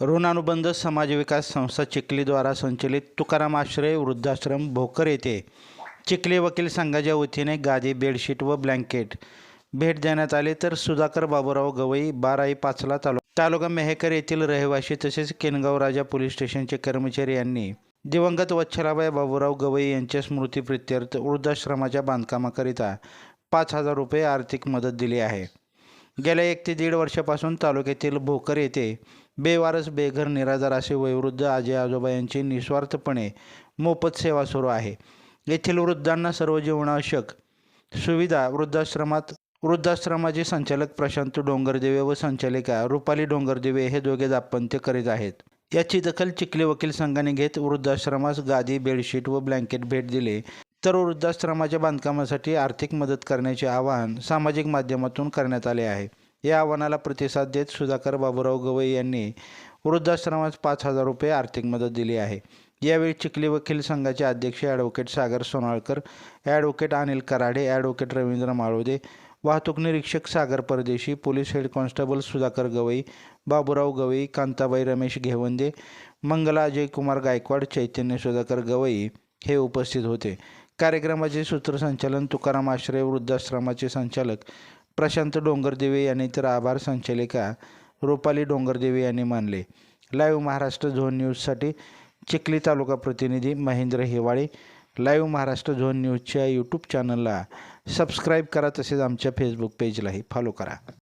ऋणानुबंध समाज विकास संस्था चिखलीद्वारा संचलित तुकाराम आश्रय वृद्धाश्रम भोकर येथे चिखली वकील संघाच्या वतीने गादी बेडशीट व ब्लँकेट भेट देण्यात आले. तर सुधाकर बाबूराव गवई बाराई पाचला तालुका तालुका मेहेकर येथील रहिवासी तसेच केनगाव राजा पोलीस स्टेशनचे कर्मचारी यांनी दिवंगत वच्छलाबाई बाबूराव गवई यांच्या स्मृतीप्रित्यर्थ वृद्धाश्रमाच्या बांधकामाकरिता पाच हजार रुपये आर्थिक मदत दिली आहे. गेल्या एक ते दीड वर्षापासून तालुक्यातील भोकर येथे बेवारस बेघर निराधार असे वयोवृद्ध आजी आजोबा यांची निस्वार्थपणे मोफत सेवा सुरू आहे. येथील वृद्धांना सर्व जीवनावश्यक सुविधा वृद्धाश्रमात वृद्धाश्रमाचे संचालक प्रशांत डोंगरदेवे व संचालिका रुपाली डोंगरदेवे हे दोघे दाम्पत्य करीत आहेत. याची दखल चिखली वकील संघाने घेत वृद्धाश्रमास गादी बेडशीट व ब्लँकेट भेट दिले. तर वृद्धाश्रमाच्या बांधकामासाठी आर्थिक मदत करण्याचे आवाहन सामाजिक माध्यमातून करण्यात आले आहे. या आव्हानाला प्रतिसाद देत सुधाकर बाबूराव गवई यांनी वृद्धाश्रमास पाच हजार रुपये आर्थिक मदत दिली आहे. यावेळी चिखली वकील संघाचे अध्यक्ष advocate Sagar Sonalkar advocate Anil Karade advocate Ravindra Malode वाहतूक निरीक्षक Sagar Pardeshi police head constable Sudhakar Gawai Baburao Gawai Kantabai Ramesh Ghevande Mangala Ajay Kumar Gaikwad Chaitanya Sudhakar Gawai हे उपस्थित होते. कार्यक्रमाचे सूत्रसंचालन तुकाराम आश्रय वृद्धाश्रमाचे संचालक प्रशांत डोंगरदेवे यांनी तर आभार संचालिका रुपाली डोंगरदेवे यांनी मानले. लाईव्ह महाराष्ट्र झोन न्यूजसाठी चिखली तालुका प्रतिनिधी महेंद्र हिवाळे. लाईव्ह महाराष्ट्र झोन न्यूजच्या यूट्यूब चॅनलला सबस्क्राईब करा तसेच आमच्या फेसबुक पेजलाही फॉलो करा.